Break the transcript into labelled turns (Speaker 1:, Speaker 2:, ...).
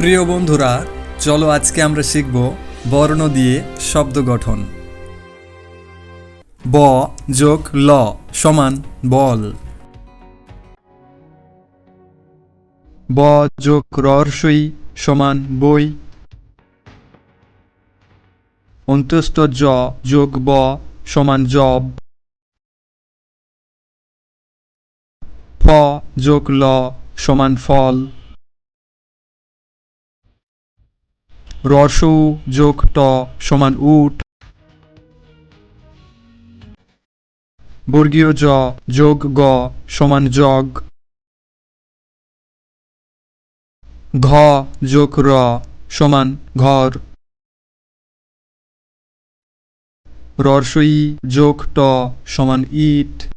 Speaker 1: প্রিয় বন্ধুরা, চলো আজকে আমরা শিখব বর্ণ দিয়ে শব্দ গঠন। ব যোগ ল সমান বল। ব যোগ রসই সমান বই। অন্ত্যস্ত জ যোগ ব সমান জব। ফ যোগ ল সমান ফল। রসউ যোগ, ট সমান উট। বর্গীয় জ, যোগ, গ সমান জগ ঘ, যোগ, র সমান ঘর। রসই, যোগ, ট সমান ইট।